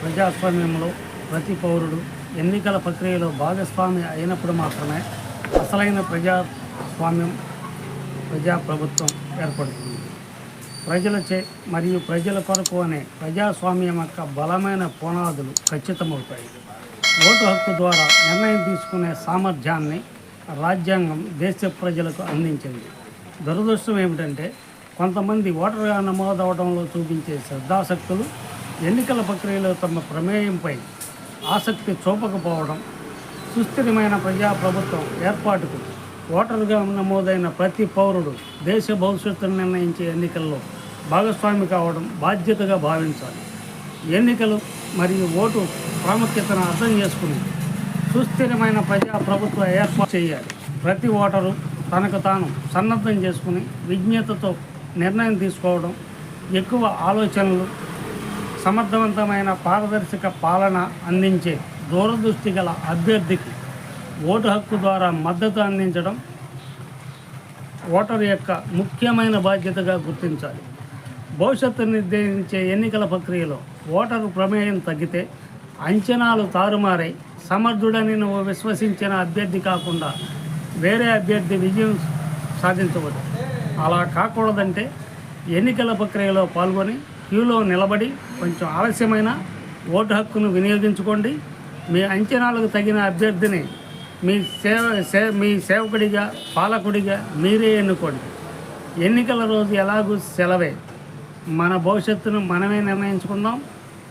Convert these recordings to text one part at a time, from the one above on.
ప్రజాస్వామ్యంలో ప్రతి పౌరుడు ఎన్నికల ప్రక్రియలో భాగస్వామి అయినప్పుడు మాత్రమే అసలైన ప్రజాస్వామ్యం ప్రజాప్రభుత్వం ఏర్పడుతుంది. ప్రజలచే మరియు ప్రజల కొరకు అనే ప్రజాస్వామ్యం యొక్క బలమైన పునాదులు ఖచ్చితమవుతాయి. ఓటు హక్కు ద్వారా నిర్ణయం తీసుకునే సామర్థ్యాన్ని రాజ్యాంగం దేశ ప్రజలకు అందించింది. దురదృష్టం ఏమిటంటే కొంతమంది ఓటరుగా నమోదవడంలో చూపించే శ్రద్ధాశక్తులు ఎన్నికల ప్రక్రియలో తమ ప్రమేయంపై ఆసక్తి చూపకపోవడం సుస్థిరమైన ప్రజాప్రభుత్వం ఏర్పాటుకు ఓటరుగా నమోదైన ప్రతి పౌరుడు దేశ భవిష్యత్తును నిర్ణయించే ఎన్నికల్లో భాగస్వామి కావడం బాధ్యతగా భావించాలి. ఎన్నికలు మరియు ఓటు ప్రాముఖ్యతను అర్థం చేసుకుని సుస్థిరమైన ప్రజాప్రభుత్వ ఏర్పాటు చేయాలి. ప్రతి ఓటరు తనకు తాను సన్నద్ధం చేసుకుని విజ్ఞతతో నిర్ణయం తీసుకోవడం ఎక్కువ ఆలోచనలు సమర్థవంతమైన పారదర్శక పాలన అందించే దూరదృష్టి గల అభ్యర్థికి ఓటు హక్కు ద్వారా మద్దతు అందించడం ఓటరు యొక్క ముఖ్యమైన బాధ్యతగా గుర్తించాలి. భవిష్యత్తు నిర్దేశించే ఎన్నికల ప్రక్రియలో ఓటరు ప్రమేయం తగ్గితే అంచనాలు తారుమారై సమర్థుడని నువ్వు విశ్వసించిన అభ్యర్థి కాకుండా వేరే అభ్యర్థి విజయం సాధించవచ్చు. అలా కాకూడదంటే ఎన్నికల ప్రక్రియలో పాల్గొని క్యూలో నిలబడి కొంచెం ఆలస్యమైన ఓటు హక్కును వినియోగించుకోండి. మీ అంచనాలకు తగిన అభ్యర్థిని మీ సేవ సే మీ సేవకుడిగా పాలకుడిగా మీరే ఎన్నుకోండి. ఎన్నికల రోజు ఎలాగూ సెలవే. మన భవిష్యత్తును మనమే నిర్ణయించుకుందాం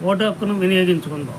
ఓటు హక్కును వినియోగించుకుందాం.